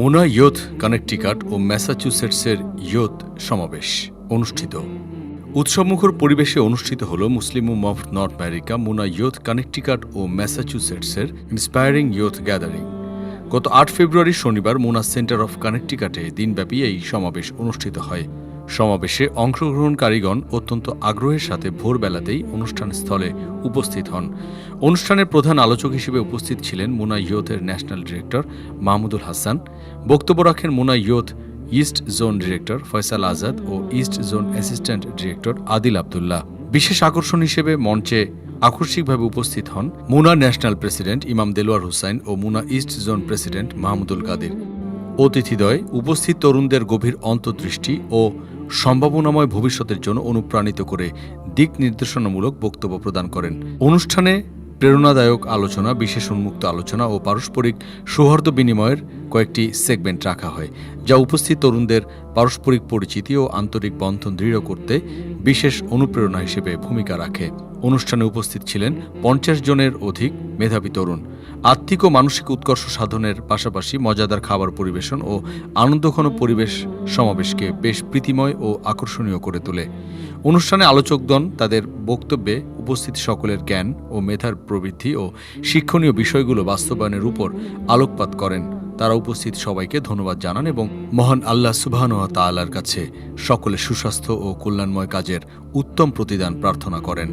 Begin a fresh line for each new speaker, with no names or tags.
মুনা youth Connecticut ও ম্যাসাচুসেটসের youth সমাবেশ অনুষ্ঠিত। উৎসবমুখর পরিবেশে অনুষ্ঠিত হল Muslim of North America, MUNA youth Connecticut ও ম্যাসাচুসেটসের ইন্সপায়ারিং ইয়ুথ গ্যাদারিং। গত আট ফেব্রুয়ারি শনিবার মুনা সেন্টার অফ কানেকটিকাটে দিনব্যাপী এই সমাবেশ অনুষ্ঠিত হয়। সমাবেশে অংশগ্রহণকারীগণ অত্যন্ত আগ্রহের সাথে ভোরবেলাতেই অনুষ্ঠান স্থলে উপস্থিত হন। অনুষ্ঠানের প্রধান আলোচক হিসেবে উপস্থিত ছিলেন মুনা ইয়ুথের ন্যাশনাল ডিরেক্টর মাহমুদুল হাসান। বক্তব্য রাখেন MUNA youth, east zone director Faisal Azad ও east zone assistant director Adil Abdullah. বিশেষ আকর্ষণ হিসেবে মঞ্চে আকস্মিকভাবে উপস্থিত হন মুনা ন্যাশনাল প্রেসিডেন্ট ইমাম দেলোয়ার হুসাইন ও MUNA east zone president Mahmudul Kadir. অতিথিদ্বয় উপস্থিত তরুণদের গভীর অন্তর্দৃষ্টি ও সম্ভাবনাময় ভবিষ্যতের জন্য অনুপ্রাণিত করে দিক নির্দেশনামূলক বক্তব্য প্রদান করেন। অনুষ্ঠানে প্রেরণাদায়ক আলোচনা, বিশেষ উন্মুক্ত আলোচনা ও পারস্পরিক সৌহার্দ্য বিনিময়ের কয়েকটি সেগমেন্ট রাখা হয়, যা উপস্থিত তরুণদের পারস্পরিক পরিচিতি ও আন্তরিক বন্ধন দৃঢ় করতে বিশেষ অনুপ্রেরণা হিসেবে ভূমিকা রাখে। অনুষ্ঠানে উপস্থিত ছিলেন পঞ্চাশ জনের অধিক মেধাবী তরুণ। আর্থিক ও মানসিক উৎকর্ষ সাধনের পাশাপাশি মজাদার খাবার পরিবেশন ও আনন্দঘন পরিবেশ সমাবেশকে বেশ প্রীতিময় ও আকর্ষণীয় করে তোলে। অনুষ্ঠানে আলোচকগণ তাদের বক্তব্যে উপস্থিত সকলের জ্ঞান ও মেধার প্রবৃদ্ধি ও শিক্ষণীয় বিষয়গুলো বাস্তবায়নের উপর আলোকপাত করেন। তারা উপস্থিত সবাইকে ধন্যবাদ জানান এবং মহান আল্লাহ সুবাহন তাআলার কাছে সকলে সুস্বাস্থ্য ও কল্যাণময় কাজের উত্তম প্রতিদান প্রার্থনা করেন।